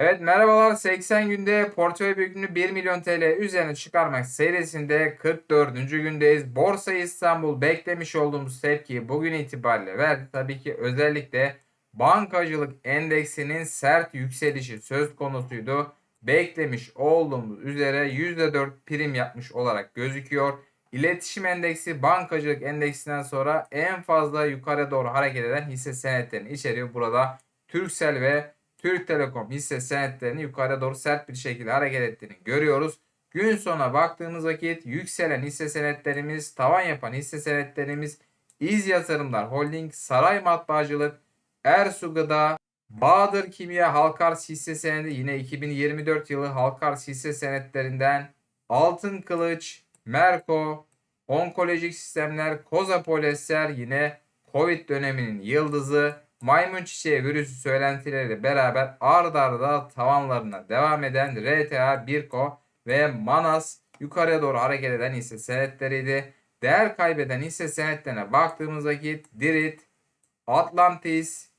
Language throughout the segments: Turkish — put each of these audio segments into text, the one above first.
Evet merhabalar 80 günde portföy büyüklüğünü 1 milyon TL üzerine çıkarmak serisinde 44. gündeyiz. Borsa İstanbul beklemiş olduğumuz tepkiyi bugün itibariyle verdi. Tabii ki özellikle bankacılık endeksinin sert yükselişi söz konusuydu. Beklemiş olduğumuz üzere %4 prim yapmış olarak gözüküyor. İletişim endeksi bankacılık endeksinden sonra en fazla yukarı doğru hareket eden hisse senetlerini içeriyor. Burada Turkcell ve Türk Telekom hisse senetlerini yukarı doğru sert bir şekilde hareket ettiğini görüyoruz. Gün sonuna baktığımız vakit yükselen hisse senetlerimiz, tavan yapan hisse senetlerimiz İz Yatırımlar Holding, Saray Matbaacılık, Ersu Gıda, Bahadır Kimya Halkars hisse senedi yine 2024 yılı Halkars hisse senetlerinden Altın Kılıç, Merko, Onkolojik Sistemler, Koza Polyester yine Covid döneminin yıldızı maymun çiçeği virüsü söylentileriyle beraber ard arda tavanlarına devam eden RTA, Birko ve Manas yukarıya doğru hareket eden hisse senetleriydi. Değer kaybeden hisse senetlerine baktığımız vakit Dirit, Atlantis,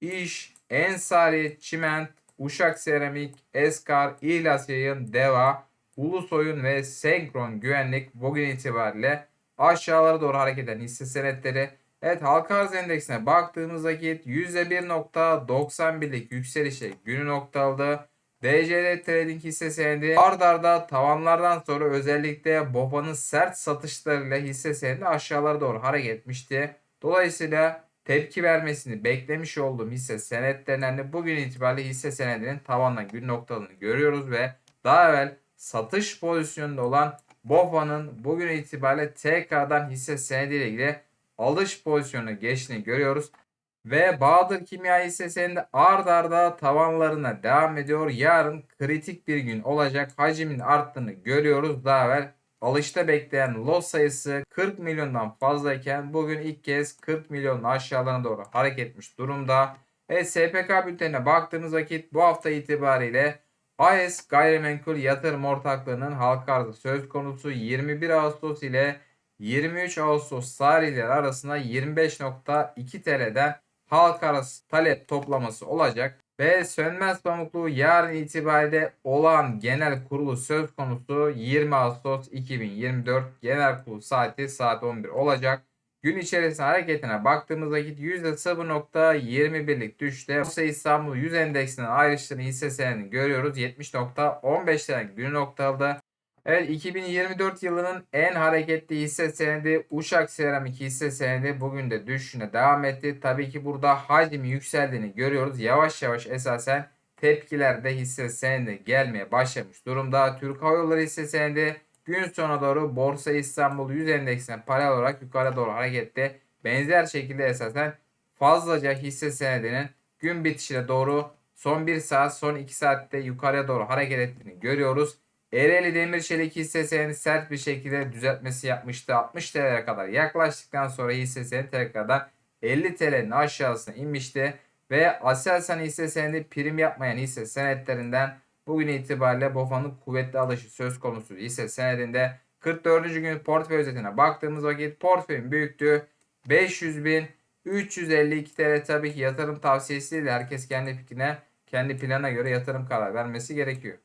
İş, Ensari, Çiment, Uşak Seramik, Eskar, İhlas Yayın, Deva, Ulusoyun ve Senkron Güvenlik bugün itibariyle aşağılara doğru hareket eden hisse senetleri. Evet halka arz endeksine baktığımız vakit %1.91'lik yükselişe günü noktaladı. DCD Trading hisse senedi ard arda tavanlardan sonra özellikle BOFA'nın sert satışlarıyla hisse senedi aşağılara doğru hareket etmişti. Dolayısıyla tepki vermesini beklemiş olduğum hisse senetlerinden de bugün itibariyle hisse senedinin tavandan gün noktalarını görüyoruz ve daha evvel satış pozisyonunda olan BOFA'nın bugün itibariyle tekrardan hisse senediyle ilgili alış pozisyonuna geçtiğini görüyoruz. Ve Bahadır Kimya hissesinde ard arda tavanlarına devam ediyor. Yarın kritik bir gün olacak. Hacmin arttığını görüyoruz. Daha evvel alışta bekleyen lot sayısı 40 milyondan fazlayken bugün ilk kez 40 milyonun aşağılarına doğru hareket etmiş durumda. Ve SPK bültenine baktığımız vakit bu hafta itibariyle AES Gayrimenkul Yatırım Ortaklığı'nın halka arzı söz konusu 21 Ağustos ile 23 Ağustos tarihleri arasında 25.2 TL'den halka arası talep toplaması olacak. Ve Sönmez Pamuklu yarın itibariyle olan genel kurulu söz konusu 20 Ağustos 2024 genel kurulu saati saat 11 olacak. Gün içerisinde hareketine baktığımız vakit %0.21'lik düşüşte Borsa İstanbul 100 endeksinden ayrıştığını hisse senedini görüyoruz. 70.15'ten günü noktaldı. Evet 2024 yılının en hareketli hisse senedi Uşak Seramik hisse senedi bugün de düşüşüne devam etti. Tabii ki burada hacmi yükseldiğini görüyoruz. Yavaş yavaş esasen tepkiler de hisse senedi gelmeye başlamış durumda. Türk Hava Yolları hisse senedi gün sonuna doğru Borsa İstanbul 100 endeksine paralel olarak yukarı doğru harekette. Benzer şekilde esasen fazlaca hisse senedinin gün bitişine doğru son 1 saat son 2 saatte yukarıya doğru hareket ettiğini görüyoruz. Ereğli Demir Çelik hissesini sert bir şekilde düzeltmesi yapmıştı. 60 TL'ye kadar yaklaştıktan sonra hissesini tekrardan 50 TL'nin aşağısına inmişti. Ve Aselsan hisse prim yapmayan hisse senetlerinden bugün itibariyle BOFA'nın kuvvetli alışı söz konusu hisse senedinde 44. gün portföy özetine baktığımız vakit portföyün büyüklüğü 500 bin 352 TL tabii ki yatırım tavsiyesi değil. Herkes kendi fikrine, kendi plana göre yatırım karar vermesi gerekiyor.